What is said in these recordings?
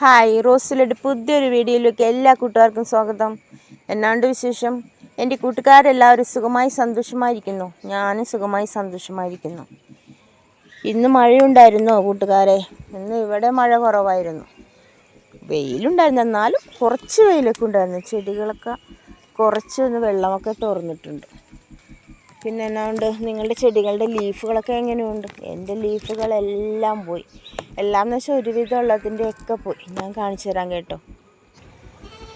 Hi റോസിലയുടെ പുതിയൊരു വീഡിയോയിലേക്ക് എല്ലാ കൂട്ടുകാർക്കും സ്വാഗതം. എന്നാണ്ട് വിശേഷം? എന്റെ കൂട്ടുകാരെല്ലാവരും സുഖമായി സന്തോഷമായിരിക്കുന്നു. ഞാനും സുഖമായി സന്തോഷമായിരിക്കുന്നു. ഇന്ന് മഴയുണ്ടായിരുന്നു കൂട്ടുകാരെ? ഇന്ന് ഇവിടെ മഴ കുറവായിരുന്നു. വെയിലുണ്ടായിരുന്നു. എന്നാലും കുറച്ച് വെയിലൊക്കെ ഉണ്ടായിരുന്നു. ചെടികളൊക്കെ കുറച്ചൊന്ന് വെള്ളമൊക്കെ തുറന്നിട്ടുണ്ട് പിന്നെ എന്നാണ്ട് നിങ്ങളുടെ ചെടികളുടെ ലീഫുകളൊക്കെ എങ്ങനെയുണ്ട്? എന്റെ ലീഫുകളെല്ലാം പോയി. എല്ലാം എന്ന് വെച്ചാൽ ഒരുവിധം ഉള്ളതിന്റെയൊക്കെ പോയി. ഞാൻ കാണിച്ചു തരാം കേട്ടോ.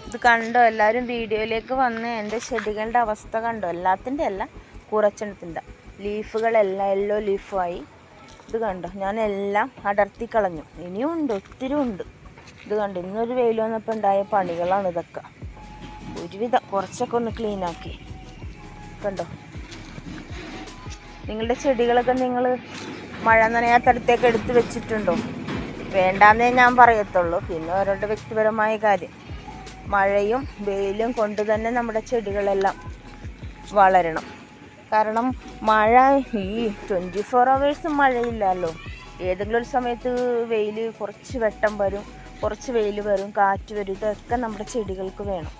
ഇത് കണ്ടോ? എല്ലാവരും വീഡിയോയിലേക്ക് വന്ന് എന്റെ ചെടികളുടെ അവസ്ഥ കണ്ടോ? എല്ലാത്തിന്റെ അല്ല കുറച്ചെണ്ണത്തിന്റെ. ലീഫുകളെല്ലാം യെല്ലോ ലീഫായി ഇത് കണ്ടോ? ഞാൻ എല്ലാം അടർത്തി കളഞ്ഞു. ഇനിയും ഉണ്ട് ഒത്തിരി ഉണ്ട്. ഇത് കണ്ടോ? ഇന്നൊരു വെയിൽ വന്നപ്പോൾ ഉണ്ടായ പണികളാണ് ഇതൊക്കെ. ഒരുവിധം കുറച്ചൊക്കെ ഒന്ന് ക്ലീനാക്കി കണ്ടോ? നിങ്ങളുടെ ചെടികളൊക്കെ നിങ്ങൾ മഴ നനയാത്തടത്തേക്ക് എടുത്ത് വെച്ചിട്ടുണ്ടോ? വേണ്ടാന്നേ ഞാൻ പറയത്തുള്ളൂ. പിന്നെ ഓരോരുടെ വ്യക്തിപരമായ കാര്യം. മഴയും വെയിലും കൊണ്ട് തന്നെ നമ്മുടെ ചെടികളെല്ലാം വളരണം. കാരണം മഴ ഈ ട്വന്റി ഫോർ അവേഴ്സും മഴയില്ലല്ലോ. ഏതെങ്കിലും ഒരു സമയത്ത് വെയിൽ കുറച്ച് വെട്ടം വരും കുറച്ച് വെയിൽ വരും കാറ്റ് വരും. ഇതൊക്കെ നമ്മുടെ ചെടികൾക്ക് വേണം.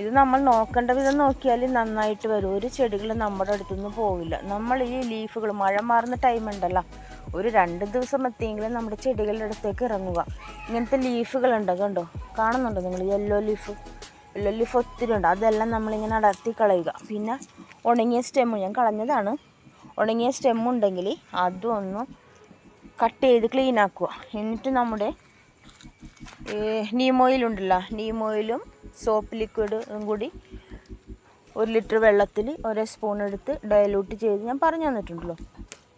ഇത് നമ്മൾ നോക്കേണ്ട വിധം നോക്കിയാൽ നന്നായിട്ട് വരും. ഒരു ചെടികൾ നമ്മുടെ അടുത്തുനിന്ന് പോവില്ല. നമ്മൾ ഈ ലീഫുകൾ മഴ മാറുന്ന ടൈം ഉണ്ടല്ലോ. ഒരു രണ്ട് ദിവസം എത്തിയെങ്കിലും നമ്മുടെ ചെടികളുടെ അടുത്തേക്ക് ഇറങ്ങുക. ഇങ്ങനത്തെ ലീഫുകൾ ഉണ്ട് കണ്ടോ? കാണുന്നുണ്ടോ നിങ്ങൾ? യെല്ലോ ലീഫ് യെല്ലോ ലീഫ് ഒത്തിരി ഉണ്ട്. അതെല്ലാം നമ്മളിങ്ങനെ അടർത്തി കളയുക. പിന്നെ ഉണങ്ങിയ സ്റ്റെമ്മ് ഞാൻ കളഞ്ഞതാണ്. ഉണങ്ങിയ സ്റ്റെമ്മ് ഉണ്ടെങ്കിൽ അതും ഒന്ന് കട്ട് ചെയ്ത് ക്ലീൻ ആക്കുക. എന്നിട്ട് നമ്മുടെ നീമോയിലുണ്ടല്ലോ നീമോയിലും സോപ്പ് ലിക്വിഡും കൂടി ഒരു ലിറ്റർ വെള്ളത്തിൽ ഒരേ സ്പൂൺ എടുത്ത് ഡയലൂട്ട് ചെയ്ത് ഞാൻ പറഞ്ഞു തന്നിട്ടുണ്ടല്ലോ.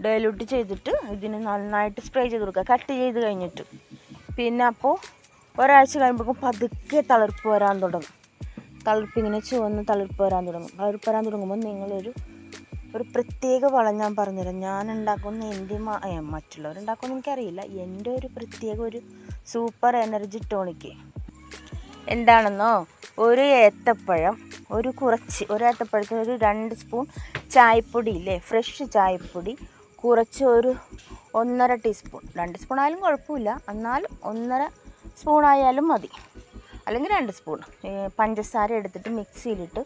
ഡയലൂട്ട് ചെയ്തിട്ട് ഇതിന് നന്നായിട്ട് സ്പ്രേ ചെയ്ത് കൊടുക്കുക. കട്ട് ചെയ്ത് കഴിഞ്ഞിട്ട്. പിന്നെ അപ്പോൾ ഒരാഴ്ച കഴിയുമ്പോഴേക്കും പതുക്കെ തളിർപ്പ് വരാൻ തുടങ്ങും. തളിർപ്പ് ഇങ്ങനെ ചുവന്ന് തളിർപ്പ് വരാൻ തുടങ്ങും. തളിർപ്പ് വരാൻ തുടങ്ങുമ്പോൾ നിങ്ങളൊരു ഒരു പ്രത്യേക വളം ഞാൻ പറഞ്ഞുതരാം. ഞാൻ ഉണ്ടാക്കുന്ന എന്റെ മറ്റുള്ളവരുണ്ടാക്കുമെന്ന് എനിക്കറിയില്ല. എന്റെ ഒരു പ്രത്യേക ഒരു സൂപ്പർ എനർജി ടോണിക്ക് എന്താണെന്നോ? ഒരു ഏത്തപ്പഴം ഒരു കുറച്ച് ഒരു ഏത്തപ്പഴത്തിന് ഒരു രണ്ട് സ്പൂൺ ചായപ്പൊടി ഇല്ലേ? ഫ്രഷ് ചായപ്പൊടി കുറച്ച് ഒരു ഒന്നര ടീസ്പൂൺ. രണ്ട് സ്പൂൺ ആയാലും കുഴപ്പമില്ല. എന്നാലും ഒന്നര സ്പൂൺ ആയാലും മതി. അല്ലെങ്കിൽ രണ്ട് സ്പൂൺ. പഞ്ചസാര എടുത്തിട്ട് മിക്സിയിലിട്ട്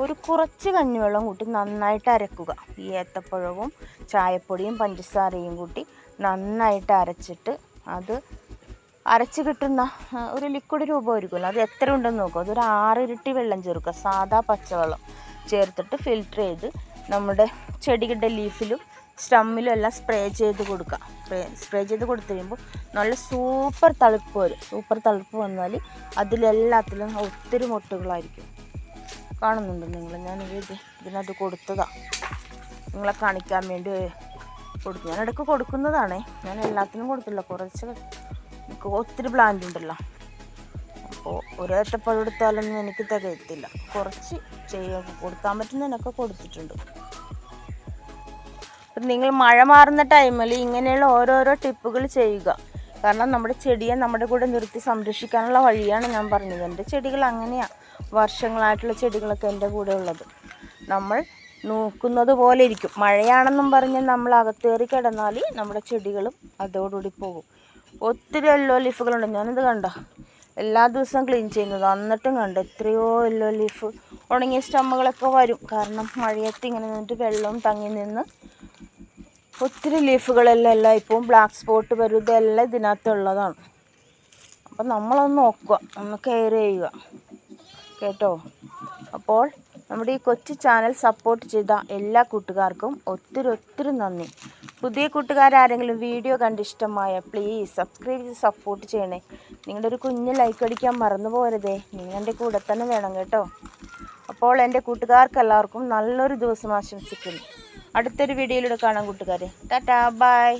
ഒരു കുറച്ച് കഞ്ഞിവെള്ളം കൂട്ടി നന്നായിട്ട് അരക്കുക. ഈ ഏത്തപ്പഴവും ചായപ്പൊടിയും പഞ്ചസാരയും കൂട്ടി നന്നായിട്ട് അരച്ചിട്ട് അത് അരച്ച് കിട്ടുന്ന ഒരു ലിക്വിഡ് രൂപമായിരിക്കുമല്ലോ അത് എത്ര ഉണ്ടെന്ന് നോക്കുക അതൊരു ആറ് ഇരട്ടി വെള്ളം ചേർക്കുക. സാദാ പച്ചവെള്ളം ചേർത്തിട്ട് ഫിൽറ്റർ ചെയ്ത് നമ്മുടെ ചെടികളുടെ ലീഫിലും സ്റ്റമ്മിലും എല്ലാം സ്പ്രേ ചെയ്ത് കൊടുക്കുക. സ്പ്രേ സ്പ്രേ ചെയ്ത് കൊടുത്തു കഴിയുമ്പോൾ നല്ല സൂപ്പർ തളിപ്പ് വരും. സൂപ്പർ തളിപ്പ് വന്നാൽ അതിലെല്ലാത്തിലും ഒത്തിരി മുട്ടുകളായിരിക്കും. കാണുന്നുണ്ട് നിങ്ങൾ? ഞാൻ ഇത് ഇതിനകത്ത് കൊടുത്തതാണ് നിങ്ങളെ കാണിക്കാൻ വേണ്ടി കൊടുത്തു. ഞാൻ ഇടയ്ക്ക് കൊടുക്കുന്നതാണേ. ഞാൻ എല്ലാത്തിനും കൊടുത്തില്ല കുറച്ച് എനിക്ക് ഒത്തിരി പ്ലാന്റ് ഉണ്ടല്ലോ. അപ്പോൾ ഒരു ഒരേത്തപ്പഴം എടുത്താലൊന്നും എനിക്ക് തികയത്തില്ല. കുറച്ച് ചെയ്യാൻ കൊടുക്കാൻ പറ്റുന്നതിനൊക്കെ കൊടുത്തിട്ടുണ്ട്. അപ്പം നിങ്ങൾ മഴ മാറുന്ന ടൈമിൽ ഇങ്ങനെയുള്ള ഓരോരോ ടിപ്പുകൾ ചെയ്യുക. കാരണം നമ്മുടെ ചെടിയെ നമ്മുടെ കൂടെ നിർത്തി സംരക്ഷിക്കാനുള്ള വഴിയാണ് ഞാൻ പറഞ്ഞത്. എന്റെ ചെടികൾ അങ്ങനെയാണ് വർഷങ്ങളായിട്ടുള്ള ചെടികളൊക്കെ എന്റെ കൂടെ ഉള്ളത്. നമ്മൾ നോക്കുന്നത് പോലെ ഇരിക്കും. മഴയാണെന്നും പറഞ്ഞ് നമ്മൾ അകത്തേറി കിടന്നാൽ നമ്മുടെ ചെടികളും അതോടുകൂടി പോകും. ഒത്തിരി യെല്ലോ ലീഫുകളുണ്ട് ഞാനിത് കണ്ട? എല്ലാ ദിവസവും ക്ലീൻ ചെയ്യുന്നത്. എന്നിട്ടും കണ്ട? എത്രയോ യെല്ലോ ലീഫ് ഉണങ്ങിയ സ്റ്റമ്മുകളൊക്കെ വരും. കാരണം മഴയത്ത് ഇങ്ങനെ നിന്നിട്ട് വെള്ളവും തങ്ങി നിന്ന് ഒത്തിരി ലീഫുകളെല്ലാം എല്ലാം ഇപ്പം ബ്ലാക്ക് സ്പോട്ട് വരും ഇതെല്ലാം ഇതിനകത്തുള്ളതാണ്. അപ്പം നമ്മളൊന്ന് നോക്കുക. ഒന്ന് കെയർ ചെയ്യുക. കേട്ടോ? അപ്പോൾ നമ്മുടെ ഈ കൊച്ചു ചാനൽ സപ്പോർട്ട് ചെയ്ത എല്ലാ കൂട്ടുകാർക്കും ഒത്തിരി ഒത്തിരി നന്ദി. പുതിയ കൂട്ടുകാരാരെങ്കിലും വീഡിയോ കണ്ട് ഇഷ്ടമായ പ്ലീസ് സബ്സ്ക്രൈബ് ചെയ്ത് സപ്പോർട്ട് ചെയ്യണേ. നിങ്ങളുടെ ഒരു കുഞ്ഞ് ലൈക്ക് അടിക്കാൻ മറന്നു പോരുതേ നിങ്ങളുടെ കൂടെ തന്നെ വേണം കേട്ടോ. അപ്പോൾ എന്റെ കൂട്ടുകാർക്ക് എല്ലാവർക്കും നല്ലൊരു ദിവസം ആശംസിക്കുന്നു. അടുത്തൊരു വീഡിയോയിലൂടെ കാണാം കൂട്ടുകാരെ. Tata bye